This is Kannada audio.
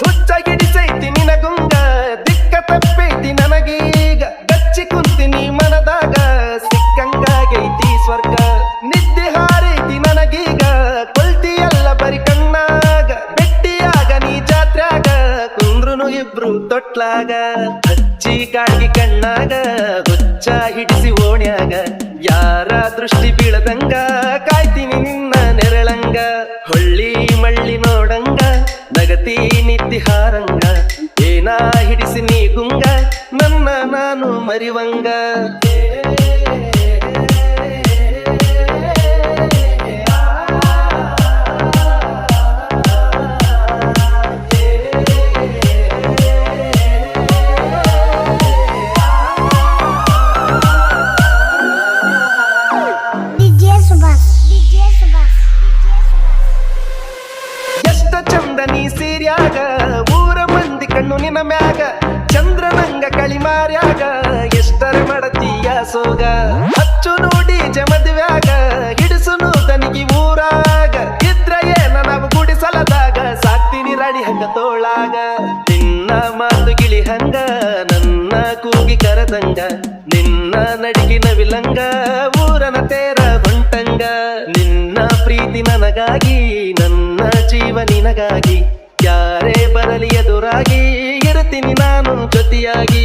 ಹುಚ್ಚಾಗಿಡಿಸೈತಿ ನಿನಗುಂಗ ದಿಕ್ಕ ತಪ್ಪೈತಿ ನನಗೀಗ. ಗಚ್ಚಿ ಕುಂತೀನಿ ಮನದಾಗ ಸಿಕ್ಕಂಗಾಗೈತಿ ಸ್ವರ್ಗ. ನಿದ್ದೆ ಹಾರೈತಿ ನನಗೀಗ ಕೊಲ್ತಿ ಎಲ್ಲ ಬರಿ ಕಣ್ಣಾಗ. ಬೆಟ್ಟಿಯಾಗ ನೀ ಜಾತ್ರ್ಯಾಗ, ಕುಂದ್ರುನು ಇಬ್ರು ತೊಟ್ಲಾಗ. ಹಚ್ಚಿ ಕಾಳ್ಗಿ ಕಣ್ಣಾಗ, ಹುಚ್ಚ ಹಿಡಿಸಿ ನಾನು ಮರಿವಂಗ. ಚಂದ ನೀ ಸೀರ್ಯಾಗ. ಊರ ಮಂದಿ ಕಣ್ಣು ನಿನ್ನ ಮ್ಯಾಗ. ಕಳಿಮಾರ್ಯಾಗ ಎಷ್ಟರ ಮಡತಿಯ ಸೋಗ? ಹಚ್ಚು ನೋಡಿ ಜಮದ್ವ್ಯಾಗ ಹಿಡಿಸುನು ತನಗಿ ಊರಾಗ. ಇದ್ರ ಏನ ನಾವು ಗುಡಿಸಲದಾಗ, ಸಾಕ್ತೀನಿ ರಾಡಿ ಹಂಗ ತೋಳಾಗ. ನಿನ್ನ ಮಾತು ಗಿಳಿ ಹಂಗ, ನನ್ನ ಕೂಗಿ ಕರದಂಗ ನಿನ್ನ ನಡಿಗಿನ ವಿಲಂಗ ಊರನ ತೇರ ಬಂಟಂಗ ನಿನ್ನ ಪ್ರೀತಿ ನನಗಾಗಿ, ನನ್ನ ಜೀವ ನಿನಗಾಗಿ. ಯಾರೇ ಬರಲಿ ಎದುರಾಗಿ ಜೊತೆಯಾಗಿ